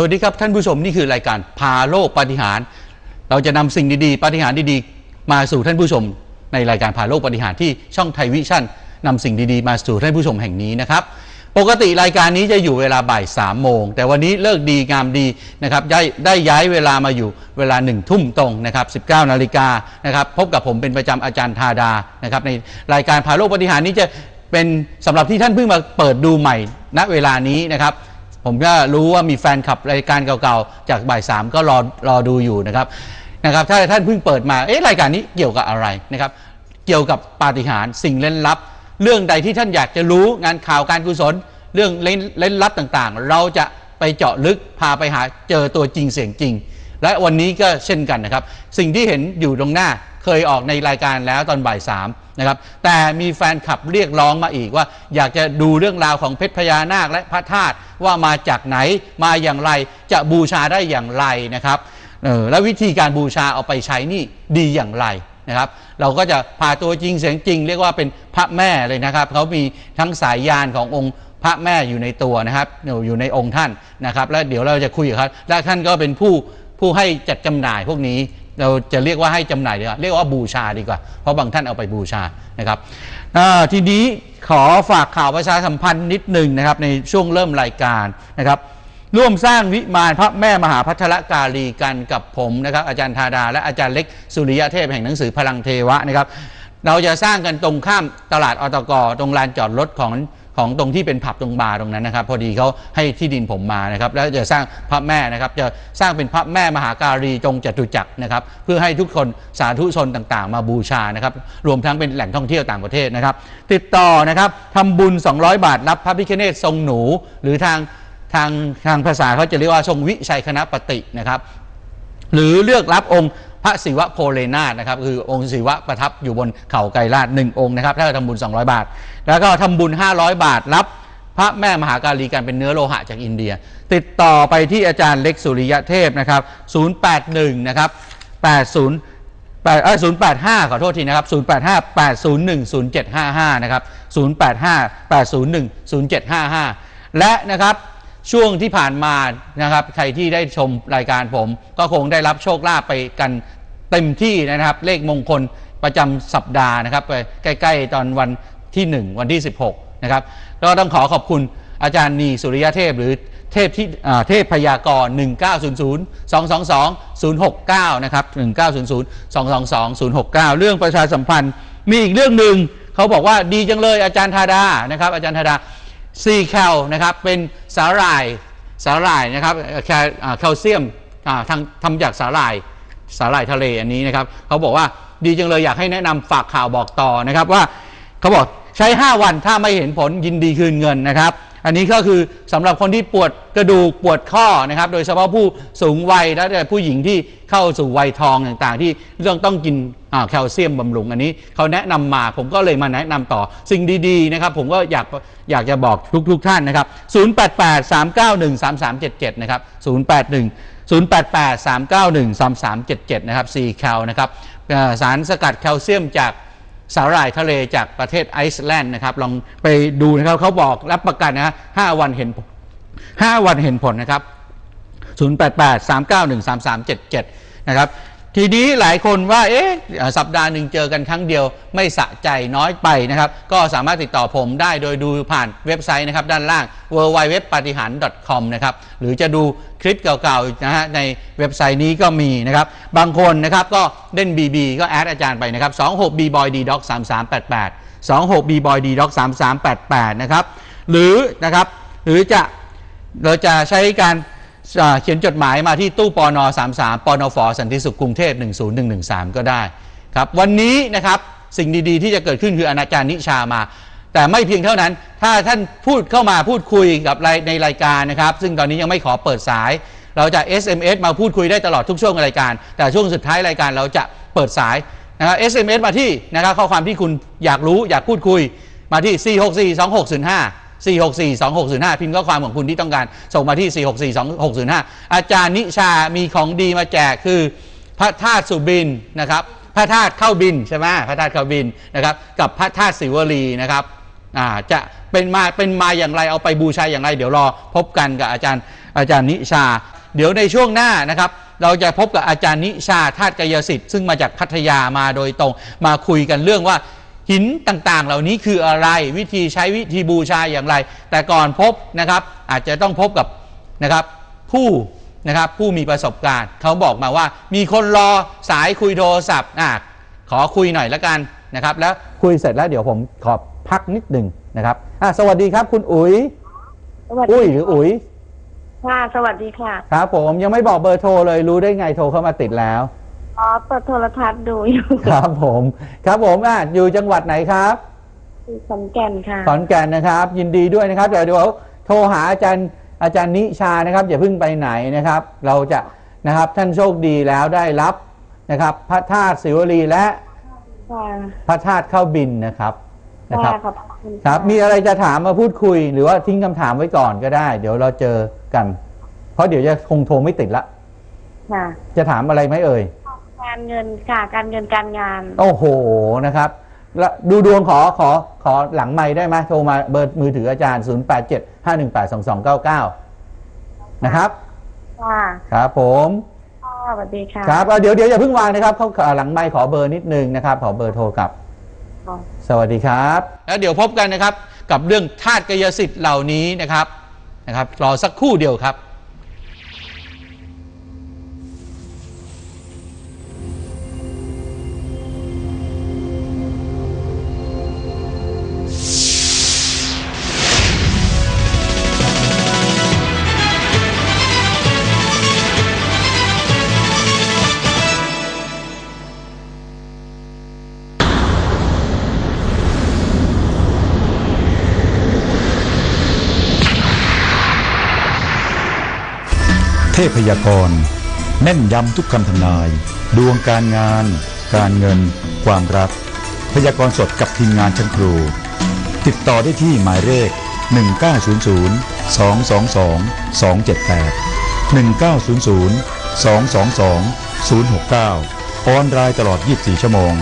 สวัสดีครับท่านผู้ชมนี่คือรายการพาโลกปาฏิหาร เราจะนำสิ่งดีๆปาฏิหารดีๆ มาสู่ท่านผู้ชม ในรายการพาโลกปาฏิหารที่ช่องไทยวิชั่นนำสิ่งดีๆ มาสู่ท่านผู้ชมแห่งนี้นะครับ ปกติรายการนี้จะอยู่เวลาบ่าย3ามโมง แต่วันนี้เลิกดีงามดีนะครับได้ได้ย้ายเวลามาอยู่เวลา1นึ่งทุ่มตรงนะครับ 19 นาฬิกานะครับพบกับผมเป็นประจำอาจารย์ธาดานะครับในรายการพาโลกปาฏิหารนี้จะเป็นสำหรับที่ท่านเพิ่งมาเปิดดูใหม่ณเวลานี้นะครับ ผมก็รู้ว่ามีแฟนคลับรายการเก่าๆ จากบ่ายสามก็รอรอดูอยู่นะครับนะครับ ถ้าท่านเพิ่งเปิดมาเอ๊ะรายการนี้เกี่ยวกับอะไรนะครับ เกี่ยวกับปาฏิหาริย์สิ่งเล่นลับ เรื่องใดที่ท่านอยากจะรู้งานข่าวการกุศล เรื่องเล่นเล่นลับต่างๆ เราจะไปเจาะลึกพาไปหาเจอตัวจริงเสียงจริง และวันนี้ก็เช่นกันนะครับ สิ่งที่เห็นอยู่ตรงหน้า เคยออกในรายการแล้วตอนบ่ายสามนะครับแต่มีแฟนคลับเรียกร้องมาอีกว่า อยากจะดูเรื่องราวของเพชรพญานาคและพระธาตุว่ามาจากไหนมาอย่างไรจะบูชาได้อย่างไรนะครับออและวิธีการบูชาเอาไปใช้นี่ดีอย่างไรนะครับเราก็จะพาตัวจริงเสียงจริง เรียกว่าเป็นพระแม่เลยนะครับเขามีทั้งสายยานขององค์พระแม่อยู่ในตัวนะครับอยู่ในองค์ท่านนะครับ แล้วเดี๋ยวเราจะคุยกับเขาและท่านก็เป็นผู้ผู้ให้จัดจำหน่ายพวกนี้ เราจะเรียกว่าให้จำหน่ายดีกว่าเรียกว่าบูชาดีกว่า เพราะบางท่านเอาไปบูชานะครับทีนี้ขอฝากข่าวประชาสัมพันธ์นิดหนึ่งนะครับในช่วงเริ่มรายการนะครับร่วมสร้างวิมานพระแม่มหาพัทรกาลีกันกับผมนะครับอาจารย์ธาดา และอาจารย์เล็กสุริยะเทพแห่งหนังสือพลังเทวะนะครับ เราจะสร้างกันตรงข้ามตลาดอตกตรงลานจอดรถของ ของตรงที่เป็นผับตรงบาร์ตรงนั้นนะครับ พอดีเขาให้ที่ดินผมมานะครับ แล้วจะสร้างพระแม่นะครับ จะสร้างเป็นพระแม่มหาการีจงจตุจักรนะครับ เพื่อให้ทุกคนสาธุชนต่างๆ มาบูชานะครับ รวมทั้งเป็นแหล่งท่องเที่ยวต่างประเทศนะครับ ติดต่อนะครับทำบุญ 200 บาทรับพระพิฆเนศทรงหนู หรือทางทางทางภาษาเขาจะเรียกว่าทรงวิชัยคณะปฏินะครับหรือเลือกรับองค์ ระศิวะโพเลนาถนะครับคือองค์ศิวะประทับอยู่บนเขาไกรลาดหนึ่งองค์นะครับถ้าทำบุญ 200 บาท แล้วก็ทำบุญ 500 บาทรับพระแม่มหาการีกันเป็นเนื้อโลหะจากอินเดีย ติดต่อไปที่อาจารย์เล็กสุริยะเทพนะครับ 081 นะครับ 80 8เอ้ย085 ขอโทษทีนะครับ 085 801 0755 นะครับ 085 801 0755 และนะครับช่วงที่ผ่านมานะครับใครที่ได้ชมรายการผม ก็คงได้รับโชคลาภไปกัน เต็มที่นะครับ เลขมงคลประจำสัปดาห์นะครับไปใกล้ ๆ ตอนวันที่ 1 วันที่ 16 นะครับก็ต้องขอขอบคุณอาจารย์นีสุริยเทพหรือเทพที่เทพพยากรณ์1900 222 069 นะครับ 1900 222 069 เรื่องประชาสัมพันธ์มีอีกเรื่องหนึ่งเขาบอกว่าดีจังเลยอาจารย์ธาดานะครับ อาจารย์ธาดาซีแคลนะครับ เป็นสาหร่ายสาหร่ายนะครับแคลเซียมอ่าทางทำจากสาหร่าย สาหร่ายทะเลอันนี้นะครับเขาบอกว่าดีจังเลยอยากให้แนะนำฝากข่าวบอกต่อนะครับว่าเขาบอกใช้ 5 วันถ้าไม่เห็นผลยินดีคืนเงินนะครับ อันนี้ก็คือสำหรับคนที่ปวดกระดูกปวดข้อนะครับ โดยเฉพาะผู้สูงวัยและผู้หญิงที่เข้าสู่วัยทองต่างๆ ที่เรื่องต้องกินแคลเซียมบำรุง อันนี้เขาแนะนำมาผมก็เลยมาแนะนำต่อสิ่งดีๆนะครับ ผมก็อยากอยากจะบอกทุกๆท่านนะครับ 088 391 3377 นะครับ 081 088 391 3377 นะครับ4แคลนะครับสารสกัดแคลเซียมจาก สาหร่ายทะเลจากประเทศไอซ์แลนด์นะครับ ลองไปดูนะครับเขาบอกรับประกันนะฮะ5วันเห็นผล5วันเห็นผลนะครับ 088 391 3377 นะครับ ทีนี้หลายคนว่าเอ๊ะสัปดาห์หนึ่งเจอกันครั้งเดียว ไม่สะใจน้อยไปนะครับ ก็สามารถติดต่อผมได้โดยดูผ่านเว็บไซต์นะครับ ด้านล่าง w w w p a t i h a n .com นะครับหรือจะดูคลิปเก่าๆนะฮะในเว็บไซต์นี้ก็มีนะครับ บางคนนะครับก็เล่น BB ก็แอดอาจารย์ไปนะครับ26 b boy d doc 3388 26 b boy d doc 3388 นะครับ หรือนะครับหรือจะเราจะใช้การ เขียนจดหมายมาที่ตู้ปอนอ33ปอนอฟสันติสุขกรุงเทพ10113 ก็ได้ครับ วันนี้นะครับสิ่งดีๆ ที่จะเกิดขึ้นคืออนาจารย์นิชามา แต่ไม่เพียงเท่านั้น ถ้าท่านพูดเข้ามาพูดคุยกับในรายการนะครับ ซึ่งตอนนี้ยังไม่ขอเปิดสาย เราจะ SMS มาพูดคุยได้ตลอดทุกช่วงรายการ แต่ช่วงสุดท้ายรายการเราจะเปิดสายนะครับ SMS มาที่นะครับข้อความที่คุณอยากรู้อยากพูดคุยมาที่ 4642605 4642605 พิมพ์ข้อความของคุณที่ต้องการส่งมาที่ 4642605 อาจารย์นิชามีของดีมาแจกคือพระธาตุสุบินนะครับพระธาตุเข้าบินใช่ไหมพระธาตุเข้าบินนะครับกับพระธาตุศิวลีนะครับอ่าจะเป็นมาเป็นมาอย่างไรเอาไปบูชาอย่างไร เดี๋ยวรอพบกันกับอาจารย์อาจารย์นิชา เดี๋ยวในช่วงหน้านะครับเราจะพบกับอาจารย์นิชาธาตุกายสิทธิ์ซึ่งมาจากพัทยามาโดยตรงมาคุยกันเรื่องว่า หินต่างๆ เหล่านี้คืออะไรวิธีใช้วิธีบูชาอย่างไร แต่ก่อนพบนะครับอาจจะต้องพบกับนะครับผู้นะครับผู้มีประสบการณ์เขาบอกมาว่า มีคนรอสายคุยโทรศัพท์อะขอคุยหน่อยละกันนะครับ แล้วคุยเสร็จแล้วเดี๋ยวผมขอพักนิดหนึ่งนะครับอะสวัสดีครับคุณอุ๋ยสวัสอุ้ยดีหรืออุ๋ยค่ะ สวัสดีค่ะ ครับผมยังไม่บอกเบอร์โทรเลยรู้ได้ไงโทรเข้ามาติดแล้ว อ๋อเปิดโทรทัศน์ดูอยู่ครับผม ครับผมอะอยู่จังหวัดไหนครับที่ขอนแก่นค่ะขอนแก่นนะครับ ยินดีด้วยนะครับเดี๋ยวเดี๋ยวโทรหาอาจารย์อาจารย์นิชานะครับอย่าเพิ่งไปไหนนะครับ เราจะนะครับท่านโชคดีแล้วได้รับนะครับ พระธาตุศิวลีและค่ะพระธาตุเข้าบินนะครับนะครับค่ะขอบคุณครับะมีอะไรจะถามมาพูดคุย หรือว่าทิ้งคำถามไว้ก่อนก็ได้ เดี๋ยวเราเจอกัน เพราะเดี๋ยวจะคงโทรไม่ติดละค่ะจะถามอะไรไหมเอ่ย การเงินค่ะ การเงินการงาน โอ้โหนะครับแล้วดูดวงขอขอขอหลังไม้ได้ไหมโทรมาเบอร์มือถืออาจารย์ 0 8 7 5 1 8 2 2 9 9 นะครับ ค่ะ ครับผม ค่ะสวัสดีค่ะครับเอาเดี๋ยวเดี๋ยวอย่าเพิ่งวางนะครับเขาขอหลังไม้ขอเบอร์นิดนึงนะครับ ขอเบอร์โทรกลับ ค่ะ สวัสดีครับ แล้วเดี๋ยวพบกันนะครับ กับเรื่องธาตุกายสิทธิ์เหล่านี้นะครับนะครับ รอสักครู่เดียวครับ ทพยากร แม่นยำทุกคำทำนาย ดวงการงาน การเงิน ความรัก พยากรณ์สดกับทีมงานชั้นครู ติดต่อได้ที่หมายเลข 1900 222 278 1900 222 069 ออนไลน์ตลอด 24 ชั่วโมง